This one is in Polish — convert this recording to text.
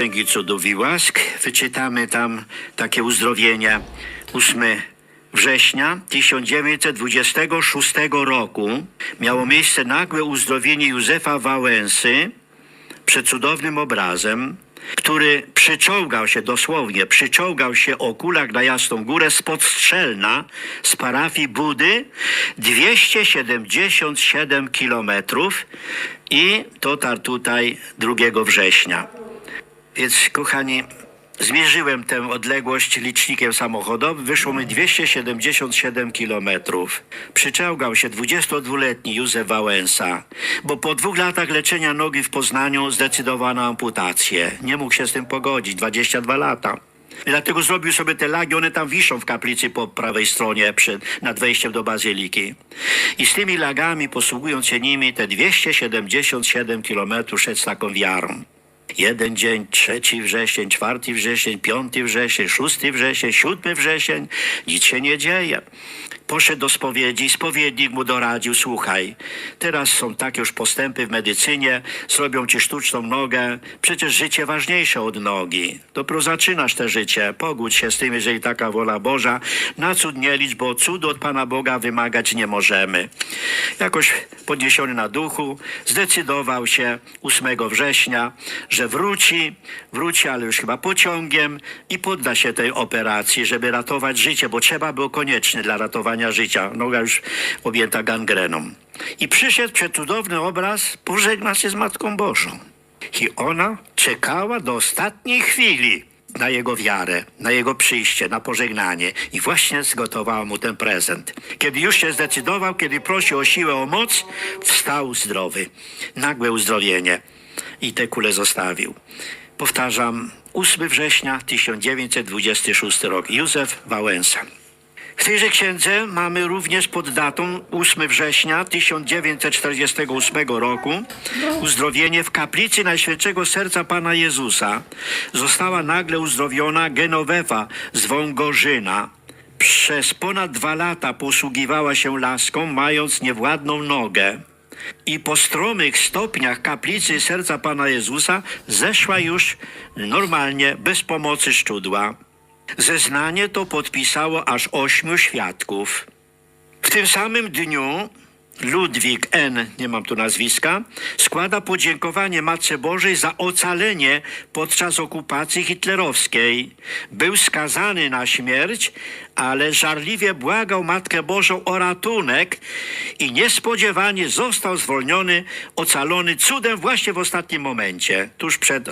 Księgi Cudów i Łask. Wyczytamy tam takie uzdrowienia. 8 września 1926 roku miało miejsce nagłe uzdrowienie Józefa Wałęsy przed cudownym obrazem, który przyczołgał się dosłownie, przyczołgał się o kulach na Jasną Górę spod Strzelna z parafii Budy 277 kilometrów i dotarł tutaj 2 września. Więc kochani, zmierzyłem tę odległość licznikiem samochodowym, wyszło mi 277 kilometrów. Przyczełgał się 22-letni Józef Wałęsa, bo po dwóch latach leczenia nogi w Poznaniu zdecydował na amputację. Nie mógł się z tym pogodzić, 22 lata. I dlatego zrobił sobie te lagi, one tam wiszą w kaplicy po prawej stronie przed, nad wejściem do bazyliki. I z tymi lagami, posługując się nimi, te 277 kilometrów szedł z taką wiarą. Jeden dzień, trzeci wrzesień, czwarty wrzesień, piąty wrzesień, szósty wrzesień, siódmy wrzesień. Nic się nie dzieje. Poszedł do spowiedzi, spowiednik mu doradził, słuchaj, teraz są takie już postępy w medycynie, zrobią ci sztuczną nogę, przecież życie ważniejsze od nogi. Dopiero zaczynasz te życie, pogódź się z tym, jeżeli taka wola Boża, na cud nie licz, bo cudu od Pana Boga wymagać nie możemy. Jakoś podniesiony na duchu, zdecydował się 8 września, że wróci, wróci, ale już chyba pociągiem i podda się tej operacji, żeby ratować życie, bo trzeba było koniecznie dla ratowania życia. Noga już objęta gangreną. I przyszedł przed cudowny obraz, pożegna się z Matką Bożą. I ona czekała do ostatniej chwili na jego wiarę, na jego przyjście, na pożegnanie. I właśnie zgotowała mu ten prezent. Kiedy już się zdecydował, kiedy prosił o siłę, o moc, wstał zdrowy. Nagłe uzdrowienie. I te kule zostawił. Powtarzam, 8 września 1926 rok. Józef Wałęsa. W tejże księdze mamy również pod datą 8 września 1948 roku uzdrowienie w kaplicy Najświętszego Serca Pana Jezusa. Została nagle uzdrowiona Genowefa z Wągorzyna. Przez ponad dwa lata posługiwała się laską, mając niewładną nogę. I po stromych stopniach kaplicy Serca Pana Jezusa zeszła już normalnie, bez pomocy szczudła. Zeznanie to podpisało aż ośmiu świadków. W tym samym dniu Ludwik N., nie mam tu nazwiska, składa podziękowanie Matce Bożej za ocalenie podczas okupacji hitlerowskiej. Był skazany na śmierć, ale żarliwie błagał Matkę Bożą o ratunek i niespodziewanie został zwolniony, ocalony cudem właśnie w ostatnim momencie, tuż przed